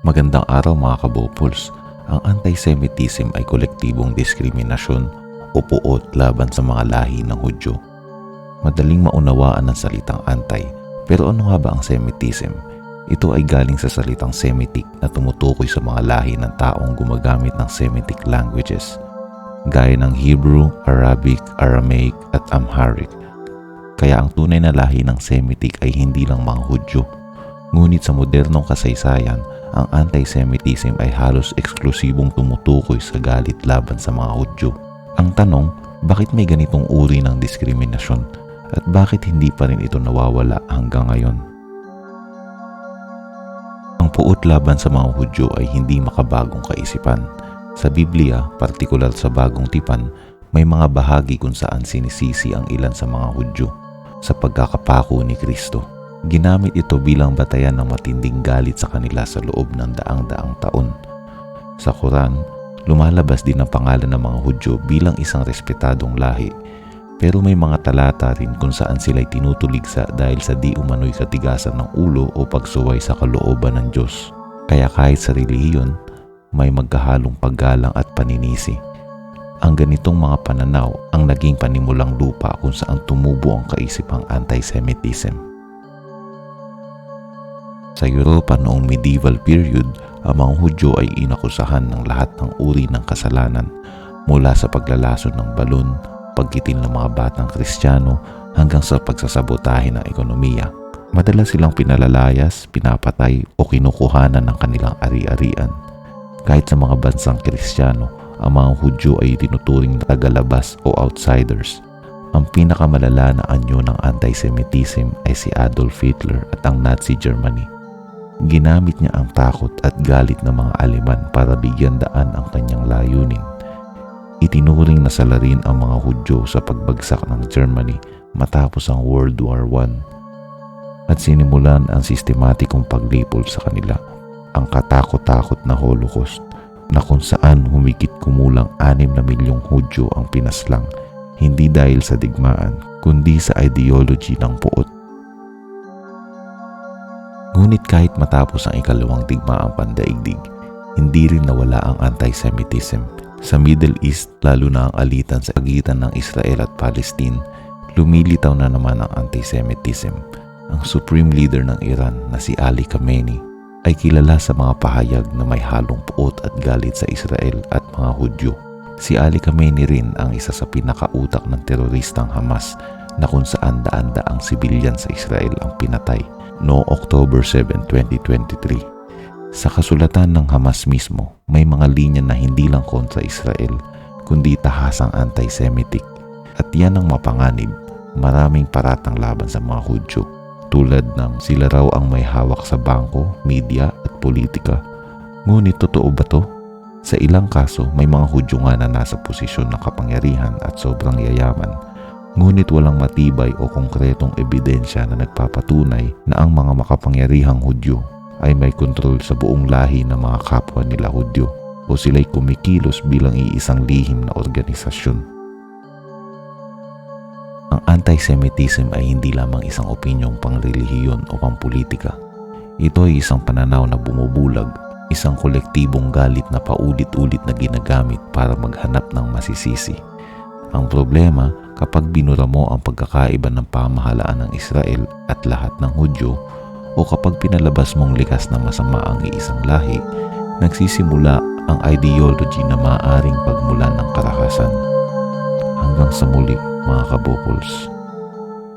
Magandang araw mga kabopols. Ang anti-Semitism ay kolektibong diskriminasyon o puot laban sa mga lahi ng Hudyo. Madaling maunawaan ang salitang anti, pero ano nga ba ang Semitism? Ito ay galing sa salitang Semitic na tumutukoy sa mga lahi ng taong gumagamit ng Semitic languages, gaya ng Hebrew, Arabic, Aramaic at Amharic. Kaya ang tunay na lahi ng Semitic ay hindi lang mga Hudyo. Ngunit sa modernong kasaysayan, ang anti-Semitism ay halos eksklusibong tumutukoy sa galit laban sa mga Hudyo. Ang tanong, bakit may ganitong uri ng diskriminasyon at bakit hindi pa rin ito nawawala hanggang ngayon? Ang puot laban sa mga Hudyo ay hindi makabagong kaisipan. Sa Biblia, partikular sa Bagong Tipan, may mga bahagi kung saan sinisisi ang ilan sa mga Hudyo sa pagkakapako ni Kristo. Ginamit ito bilang batayan ng matinding galit sa kanila sa loob ng daang-daang taon. Sa Quran, lumalabas din ang pangalan ng mga Hudyo bilang isang respetadong lahi pero may mga talata rin kung saan sila'y tinutuligsa dahil sa di umano'y katigasan ng ulo o pagsuway sa kalooban ng Diyos. Kaya kahit sa relihiyon, may magkahalong paggalang at paninisi. Ang ganitong mga pananaw ang naging panimulang lupa kung saan tumubo ang kaisipang anti-Semitism. Sa Europa noong medieval period, ang mga Hudyo ay inakusahan ng lahat ng uri ng kasalanan mula sa paglalason ng balon, pagkitil ng mga batang kristyano hanggang sa pagsasabotahe ng ekonomiya. Madalas silang pinalalayas, pinapatay o kinukuhanan ng kanilang ari-arian. Kahit sa mga bansang kristyano, ang mga Hudyo ay tinuturing na tagalabas o outsiders. Ang pinakamalala na anyo ng anti-Semitism ay si Adolf Hitler at ang Nazi Germany. Ginamit niya ang takot at galit ng mga Aleman para bigyan daan ang kanyang layunin. Itinuring na salarin ang mga Hudyo sa pagbagsak ng Germany matapos ang World War I at sinimulan ang sistematikong paglipol sa kanila, ang katakot-takot na Holocaust na kung saan humigit kumulang 6 na milyong Hudyo ang pinaslang hindi dahil sa digmaan kundi sa ideology ng puot Ngunit kahit matapos ang ikalawang digmaang pandaigdig, hindi rin nawala ang anti-Semitism. Sa Middle East, lalo na ang alitan sa pagitan ng Israel at Palestine, lumilitaw na naman ang anti-Semitism. Ang supreme leader ng Iran na si Ali Khamenei ay kilala sa mga pahayag na may halong puot at galit sa Israel at mga Hudyo. Si Ali Khamenei rin ang isa sa pinakautak ng teroristang Hamas na kung saan daan-daang sibilyan sa Israel ang pinatay noong October 7, 2023. Sa kasulatan ng Hamas mismo, may mga linya na hindi lang kontra Israel, kundi tahasang anti-Semitic. At yan ang mapanganib, maraming paratang laban sa mga Hudyo, tulad ng sila raw ang may hawak sa bangko, media at politika. Ngunit totoo ba to? Sa ilang kaso, may mga Hudyo nga na nasa posisyon ng kapangyarihan at sobrang yayaman Ngunit walang matibay o konkretong ebidensya na nagpapatunay na ang mga makapangyarihang Hudyo ay may kontrol sa buong lahi ng mga kapwa nila Hudyo o sila'y kumikilos bilang iisang lihim na organisasyon. Ang anti-Semitism ay hindi lamang isang opinyong pangrelihiyon o pampolitika. Ito ay isang pananaw na bumubulag, isang kolektibong galit na paulit-ulit na ginagamit para maghanap ng masisisi. Ang problema, kapag binura mo ang pagkakaiba ng pamahalaan ng Israel at lahat ng Hudyo o kapag pinalabas mong likas na masama ang iisang lahi, nagsisimula ang ideology na maaring pagmulan ng karakasan. Hanggang sa muli mga kabopols.